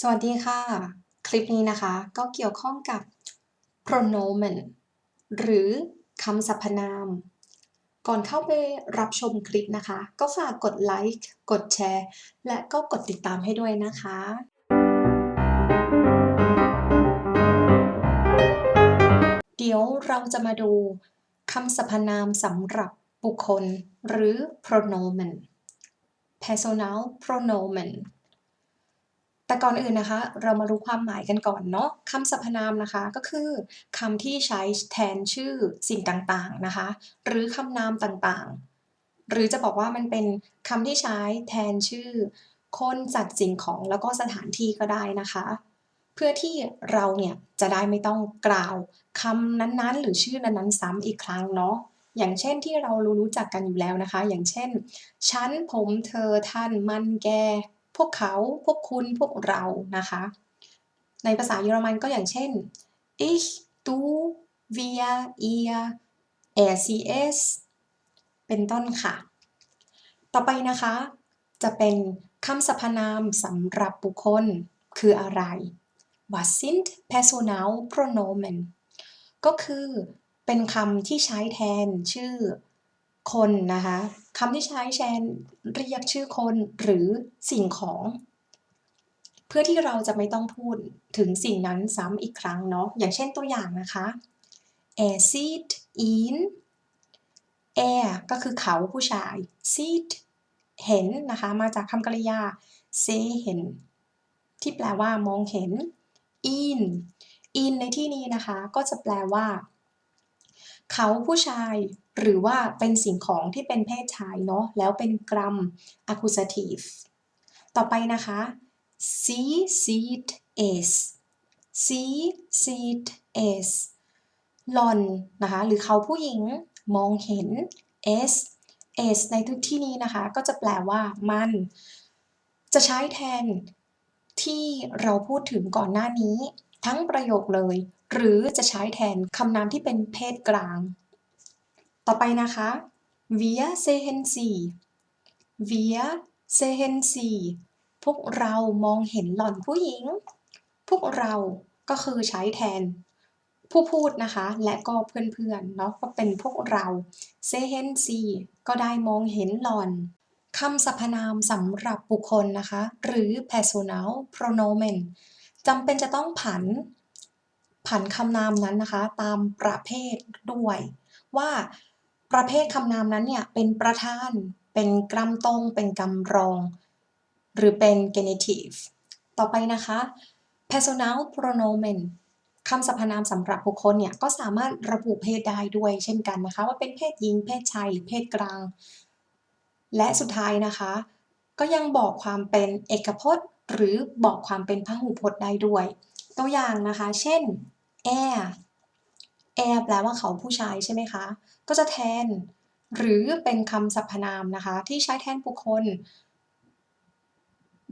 สวัสดีค่ะ คลิปนี้นะคะ ก็เกี่ยวข้องกับ pronomen หรือคำสรรพนาม ก่อนเข้าไปรับชมคลิปนะคะ ก็ฝากกดไลค์กดแชร์ และก็กดติดตามให้ด้วยนะคะเดี๋ยวเราจะมาดูคำสรรพนามสำหรับบุคคลหรือ pronomen personal pronomen แต่ก่อนอื่นนะคะ เรามารู้ความหมายกันก่อนเนาะคำสรรพนามนะคะก็คือคำที่ใช้แทนชื่อสิ่งต่างๆนะคะ หรือคำนามต่างๆ หรือจะบอกว่ามันเป็นคำที่ใช้แทนชื่อ คนสัตว์สิ่งของแล้วก็สถานที่ก็ได้นะคะ เพื่อที่เราเนี่ยจะได้ไม่ต้องกล่าวคำนั้นๆ หรือชื่อนั้นๆซ้ำอีกครั้งเนาะอย่างเช่นที่เรารู้จักกันอยู่แล้วนะคะ อย่างเช่น ฉันผมเธอท่านมันแก พวกเขา พวกคุณ พวกเรานะคะ ในภาษาเยอรมันก็อย่างเช่น ich du wir ihr er sie es เป็นต้นค่ะ ต่อไปนะคะ จะเป็นคำสรรพนามสำหรับบุคคลคืออะไร was sind Personalpronomen ก็คือเป็นคำที่ใช้แทนชื่อ คนนะคะคำที่ใช้แทนเรียกชื่อคนหรือสิ่งของ เพื่อที่เราจะไม่ต้องพูดถึงสิ่งนั้นซ้ำอีกครั้งเนาะอย่างเช่นตัวอย่างนะคะ er sieht ihn er ก็คือเขาผู้ชาย sieht เห็นนะคะมาจากคำกริยา sehen ที่แปลว่ามองเห็น in in ในที่นี้นะคะ ก็จะแปลว่า เขาผู้ชายหรือว่าเป็นสิ่งของที่เป็นเพศชายเนาะแล้วเป็นกรัม accusative ต่อไปนะคะ sie sieht es sie sieht es หลอนนะคะ หรือเขาผู้หญิงมองเห็น s s ในทุกที่นี้นะคะ ก็จะแปลว่ามัน จะใช้แทนที่เราพูดถึงก่อนหน้านี้ ทั้งประโยคเลย หรือจะใช้แทนคำนามที่เป็นเพศกลาง ต่อไปนะคะ wir sehen sie wir sehen sie พวกเรามองเห็นหล่อนผู้หญิง พวกเราก็คือใช้แทนผู้พูดนะคะ และก็เพื่อนๆเนาะก็เป็นพวกเรา sehen sie ก็ได้มองเห็นหล่อนคำสรรพนามสำหรับบุคคลนะคะ หรือ personal pronomen จำเป็นจะต้องผัน ผันคำนามนั้นนะคะ ตามประเภทด้วย ว่าประเภทคำนามนั้นเนี่ยเป็นประธาน เป็นกรัมตรง เป็นกำรอง หรือเป็น genitive ต่อไปนะคะ personal pronomen คำสรรพนามสำหรับบุคคลเนี่ยก็สามารถระบุเพศได้ด้วยเช่นกันนะคะ ว่าเป็นเพศหญิง เพศชายหรือเพศกลาง และสุดท้ายนะคะ ก็ยังบอกความเป็นเอกพจน์ หรือบอกความเป็นพหูพจน์ได้ด้วย ตัวอย่างนะคะ เช่น air air แปลว่าเขาผู้ชายใช่ไหมคะ ก็จะแทน หรือเป็นคำสรรพนามนะคะ ที่ใช้แทนบุคคล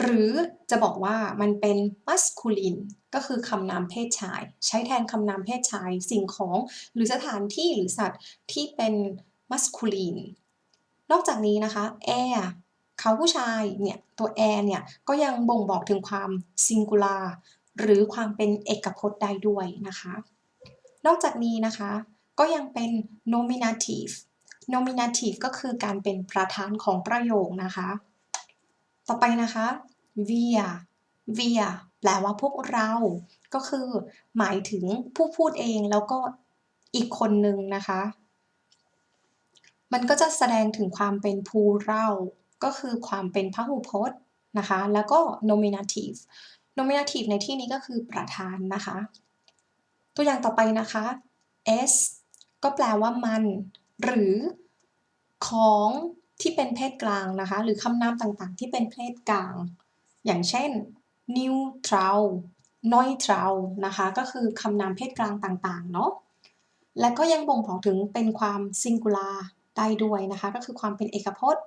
หรือจะบอกว่ามันเป็น masculine ก็คือคำนามเพศชาย ใช้แทนคำนามเพศชาย สิ่งของหรือสถานที่หรือสัตว์ที่เป็น masculine นอกจากนี้นะคะ air เขาผู้ชายเนี่ย ตัว air เนี่ย ก็ยังบ่งบอกถึงความ singular หรือความเป็นเอกพจน์ได้ด้วยนะคะ นอกจากนี้นะคะ ก็ยังเป็น nominative nominative ก็คือการเป็นประธานของประโยคนะคะ ต่อไปนะคะ wir wir แปลว่าพวกเรา ก็คือ หมายถึงผู้พูดเองแล้วก็อีกคนนึงนะคะ มันก็จะแสดงถึงความเป็น plural ก็คือความเป็นพหูพจน์นะคะ แล้วก็ nominative nominative ในที่นี้ก็คือประธานนะคะ ตัวอย่างต่อไปนะคะ s ก็แปลว่ามัน หรือของที่เป็นเพศกลางนะคะ หรือคำนามต่างๆ ที่เป็นเพศกลาง อย่างเช่น neutral neutral นะคะ ก็คือคำนามเพศกลางต่างๆ เนาะและก็ยังบ่งบอกถึงเป็นความ singular ได้ด้วยนะคะ ก็คือความเป็นเอกพจน์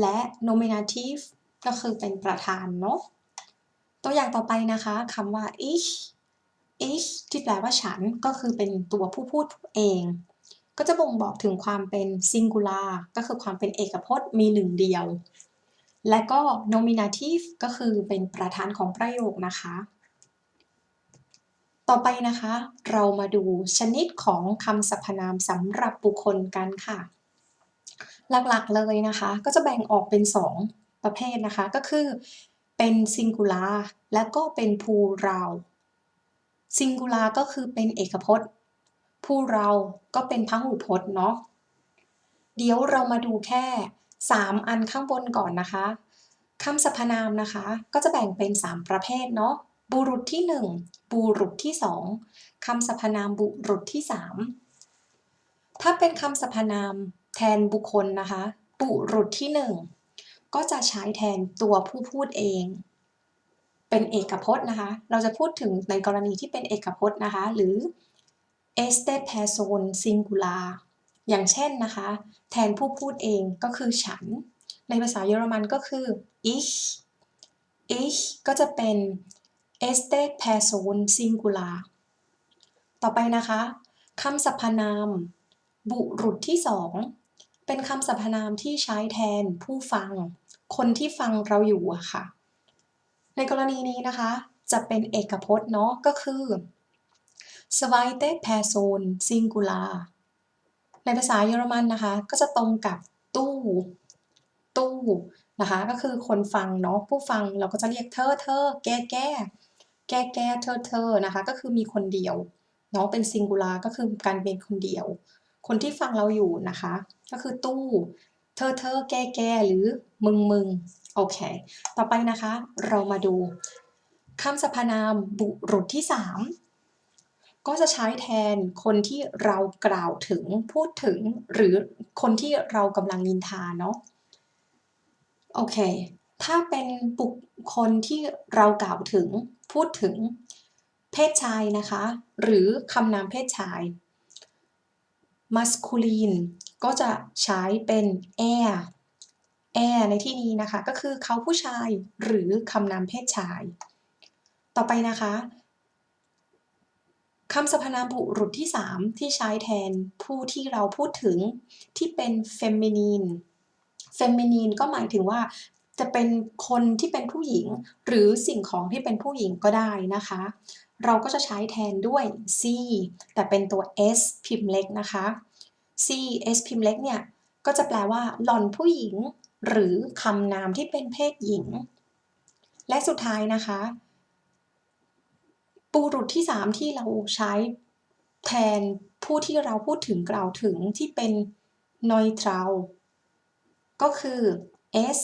และ nominative ก็คือเป็นประธานเนาะ ตัวอย่างต่อไปนะคะคำว่า ich ich ที่แปลว่าฉันก็คือเป็นตัวผู้พูดเอง ก็จะบ่งบอกถึงความเป็น singular ก็คือความเป็นเอกพจน์มีหนึ่งเดียว และก็ nominative ก็คือเป็นประธานของประโยคนะคะ ต่อไปนะคะ เรามาดูชนิดของคำสรรพนามสำหรับบุคคลกันค่ะ หลักๆเลยนะคะ ก็จะแบ่งออกเป็น 2 ประเภทนะคะก็คือ เป็น singular และก็เป็น plural singular ก็คือเป็นเอกพจน์ plural ก็เป็นพหูพจน์เนาะเดี๋ยวเรามาดูแค่ 3 อันข้างบนก่อนนะคะคำสรรพนามนะคะ ก็จะแบ่งเป็น 3 ประเภทเนาะบุรุษที่ 1 บุรุษที่ 2คำสรรพนามบุรุษที่ 3 ถ้าเป็นคำสรรพนามแทนบุคคลนะคะ บุรุษที่ 1 ก็จะใช้แทนตัวผู้พูดเอง เป็นเอกพจน์นะคะ เราจะพูดถึงในกรณีที่เป็นเอกพจน์นะคะ หรือ este person singular อย่างเช่นนะคะ แทนผู้พูดเองก็คือฉัน ในภาษาเยอรมันก็คือ ich ich ก็จะเป็น este person singular ต่อไปนะคะคำสรรพนาม บุรุษที่สอง เป็นคำสรรพนามที่ใช้แทนผู้ฟัง คนที่ฟังเราอยู่อะค่ะ ในกรณีนี้นะคะ จะเป็นเอกพจน์เนาะก็คือ zweite person singular ในภาษาเยอรมันนะคะ ก็จะตรงกับตู้ ตู้นะคะ ก็คือคนฟังเนาะผู้ฟังเราก็จะเรียกเธอเธอแกแกแกแกเธอเธอนะคะ ก็คือมีคนเดียวเนาะเป็นซิงคูลาก็คือการเป็นคนเดียว คนที่ฟังเราอยู่นะคะ ก็คือตู้เธอเธอแกแกหรือมึงมึงโอเค ต่อไปนะคะ เรามาดูคำสรรพนามบุรุษที่ 3 ก็จะใช้แทนคนที่เรากล่าวถึงพูดถึง หรือคนที่เรากำลังนินทาเนาะโอเค ถ้าเป็นบุคคลที่เรากล่าวถึงพูดถึงเพศชายนะคะ หรือคำนามเพศชาย masculine ก็จะใช้เป็น air air ในที่นี้นะคะ ก็คือเขาผู้ชายหรือคำนามเพศชาย ต่อไปนะคะคำสรรพนามบุรุษที่ 3 ที่ใช้แทนผู้ที่เราพูดถึงที่เป็น feminine feminine ก็หมายถึงว่า จะเป็นคนที่เป็นผู้หญิง หรือสิ่งของที่เป็นผู้หญิงก็ได้นะคะ เราก็จะใช้แทนด้วย c แต่เป็นตัว s พิมพ์เล็กนะคะ c s พิมพ์เล็กเนี่ย ก็จะแปลว่าหล่อนผู้หญิง หรือคำนามที่เป็นเพศหญิง และสุดท้ายนะคะบุรุษที่ 3 ที่เราใช้แทนผู้ที่เราพูดถึงกล่าวถึงที่เป็น neutral ก็คือ s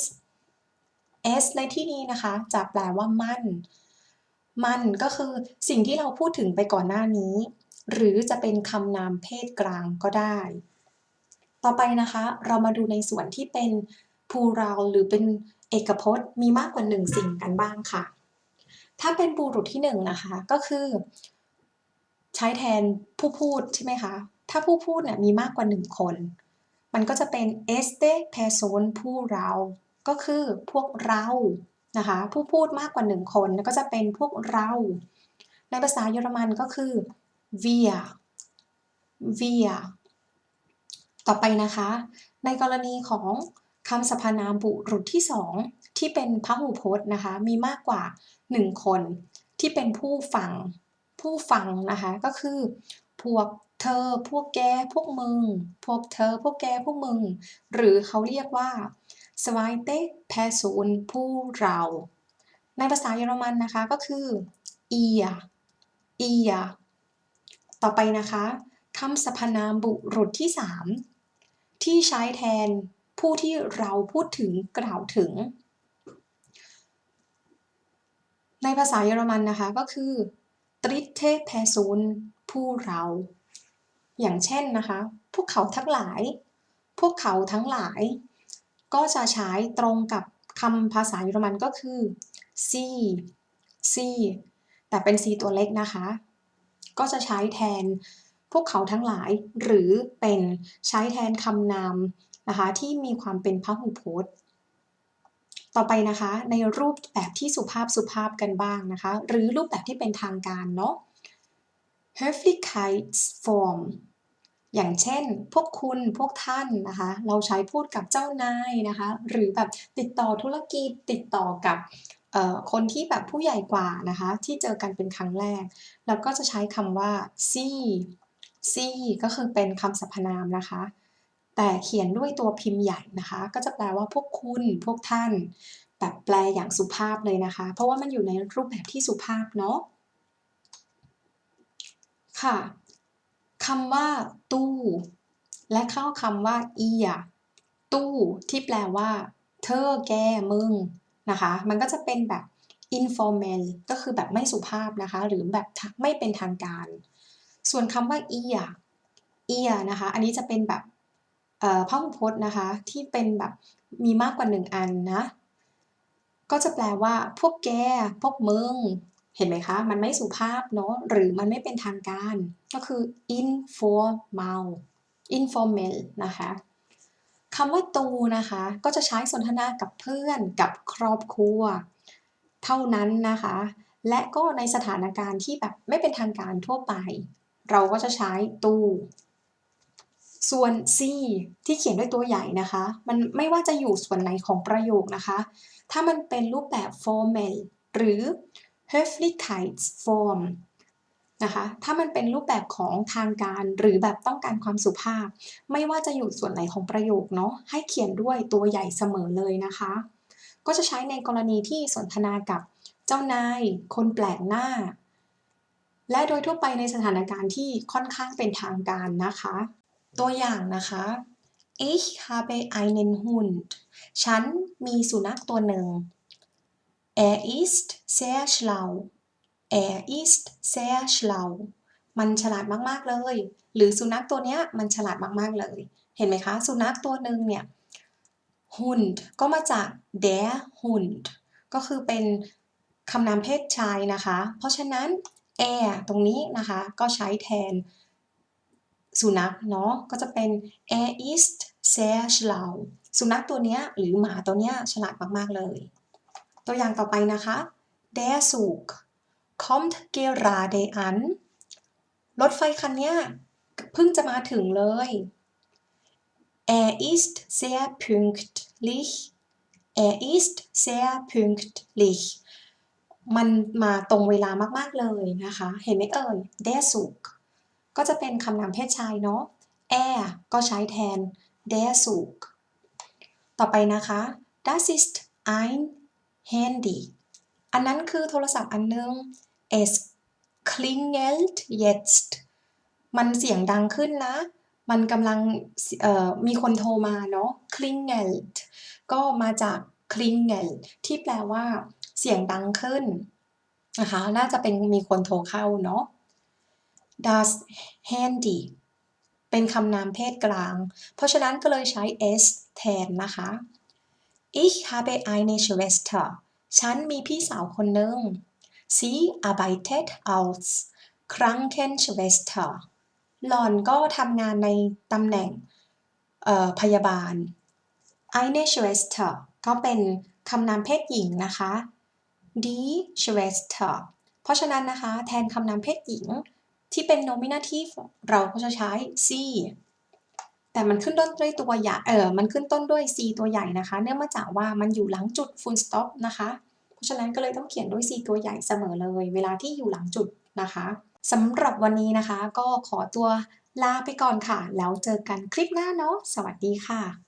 s ในที่นี้นะคะ จะแปลว่ามั่น มันก็คือสิ่งที่เราพูดถึงไปก่อนหน้านี้ หรือจะเป็นคำนามเพศกลางก็ได้ ต่อไปนะคะ เรามาดูในส่วนที่เป็น plural หรือเป็นเอกพจน์ มีมากกว่าหนึ่งสิ่งกันบ้างค่ะ ถ้าเป็นบุรุษที่หนึ่งนะคะก็คือ ใช้แทนผู้พูดใช่ไหมคะ ถ้าผู้พูดเนี่ยมีมากกว่าหนึ่งคน มันก็จะเป็น este person plural ก็คือพวกเรานะคะผู้พูดมากกว่าหนึ่งคนก็จะเป็นพวกเรา ในภาษาเยอรมันก็คือ wir wir ต่อไปนะคะ ในกรณีของคำสรรพนามบุรุษที่สองที่เป็นพหูพจน์นะคะ มีมากกว่า 1 คนที่เป็นผู้ฟัง ผู้ฟังนะคะ ก็คือ พวกเธอ พวกแก พวกมึง พวกเธอ พวกแก พวกมึง หรือเขาเรียกว่า zweite Person ผู้เรา ในภาษาเยอรมันนะคะก็คือ ihr ihr ต่อไปนะคะคำสรรพนามบุรุษที่ 3 ที่ใช้แทนผู้ที่เราพูดถึงกล่าวถึง ในภาษาเยอรมันนะคะก็คือ dritte Person ผู้เรา อย่างเช่นนะคะ พวกเขาทั้งหลาย พวกเขาทั้งหลาย ก็จะใช้ตรงกับคำภาษาเยอรมันก็คือ si si แต่เป็น c ตัวเล็กนะคะ ก็จะใช้แทนพวกเขาทั้งหลาย หรือเป็นใช้แทนคำนามนะคะที่มีความเป็นพหูพจน์ ต่อไปนะคะในรูปแบบที่สุภาพสุภาพกันบ้างนะคะ หรือรูปแบบที่เป็นทางการเนาะ Höflichkeitsform อย่างเช่น พวกคุณพวกท่านนะคะ เราใช้พูดกับเจ้านายนะคะ หรือแบบติดต่อธุรกิจติดต่อกับคนที่แบบผู้ใหญ่กว่านะคะ ที่เจอกันเป็นครั้งแรก แล้วก็จะใช้คำว่าซี่ซี่ก็คือเป็นคำสรรพนามนะคะ แต่เขียนด้วยตัวพิมพ์ใหญ่นะคะ ก็จะแปลว่าพวกคุณพวกท่าน แบบแปลอย่างสุภาพเลยนะคะ เพราะว่ามันอยู่ในรูปแบบที่สุภาพเนาะค่ะ คำว่า ตู้ และเข้าคำว่าเอียตู้ที่แปลว่า เธอแกมึงนะคะ มันก็จะเป็นแบบ informal ก็คือแบบไม่สุภาพนะคะ หรือแบบไม่เป็นทางการ ส่วนคำว่าเอียเอียนะคะ อันนี้จะเป็นแบบพหูพจน์นะคะ ที่เป็นแบบมีมากกว่าหนึ่งอันนะ ก็จะแปลว่า พวกแก พวกมึง เห็นไหมคะ มันไม่สุภาพเนาะหรือมันไม่เป็นทางการ ก็คือ informal informal นะคะคำว่าตูนะคะ ก็จะใช้สนทนากับเพื่อนกับครอบครัว เท่านั้นนะคะ และก็ในสถานการณ์ที่แบบไม่เป็นทางการทั่วไป เราก็จะใช้ตูส่วน C ที่เขียนด้วยตัวใหญ่นะคะ มันไม่ว่าจะอยู่ส่วนไหนของประโยคนะคะ ถ้ามันเป็นรูปแบบ formal หรือ Höflichkeitsform นะคะถ้ามันเป็นรูปแบบของทางการหรือแบบต้องการความสุภาพ ไม่ว่าจะอยู่ส่วนไหนของประโยคเนาะให้เขียนด้วยตัวใหญ่เสมอเลยนะคะ ก็จะใช้ในกรณีที่สนทนากับเจ้านาย คนแปลกหน้า และโดยทั่วไปในสถานการณ์ที่ค่อนข้างเป็นทางการนะคะ ตัวอย่างนะคะ Ich habe einen Hund ฉันมีสุนัขตัวหนึ่ง Er ist sehr schlau Er ist sehr schlau มันฉลาดมากๆเลย หรือสุนัขตัวเนี้ยมันฉลาดมากๆเลย เห็นไหมคะ สุนัขตัวหนึ่งเนี่ย Hund ก็มาจาก der Hund ก็คือเป็นคำนามเพศชายนะคะ เพราะฉะนั้น er ตรงนี้นะคะ ก็ใช้แทนสุนัขเนาะ ก็จะเป็น er ist sehr schlau สุนัขตัวเนี้ยหรือหมาตัวเนี้ยฉลาดมากๆเลย ตัวอย่างต่อไปนะคะ der Zug kommt gerade an รถไฟคันนี้เพิ่งจะมาถึงเลย er ist sehr pünktlich er ist sehr pünktlich มันมาตรงเวลามากๆเลยนะคะ เห็นไหมเอ่ย der Zug ก็จะเป็นคำนามเพศชายเนาะ er ก็ใช้แทน der Zug ต่อไปนะคะ das ist ein Handy อันนั้นคือโทรศัพท์อันนึง es klingelt jetzt มันเสียงดังขึ้นนะ มันกำลังมีคนโทรมาเนาะ klingelt ก็มาจาก klingel ที่แปลว่า เสียงดังขึ้นนะคะ น่าจะเป็นมีคนโทรเข้าเนาะ das Handy เป็นคำนามเพศกลาง เพราะฉะนั้นก็เลยใช้ s แทนนะคะ ich habe eine Schwester ฉันมีพี่สาวคนหนึ่ง sie arbeitet als Krankenschwester หล่อนก็ทำงานในตำแหน่งพยาบาล eine Schwester ก็เป็นคำนามเพศหญิงนะคะ die Schwester เพราะฉะนั้นนะคะ แทนคำนามเพศหญิงที่เป็น nominative เราก็จะใช้ sie แต่มันขึ้นต้นด้วยตัวใหญ่เออมันขึ้นต้นด้วย c ตัวใหญ่นะคะ เนื่องมาจากว่ามันอยู่หลังจุด full stop นะคะ เพราะฉะนั้นก็เลยต้องเขียนด้วย c ตัวใหญ่เสมอเลย เวลาที่อยู่หลังจุดนะคะสำหรับวันนี้นะคะ ก็ขอตัวลาไปก่อนค่ะ แล้วเจอกันคลิปหน้าเนาะ สวัสดีค่ะ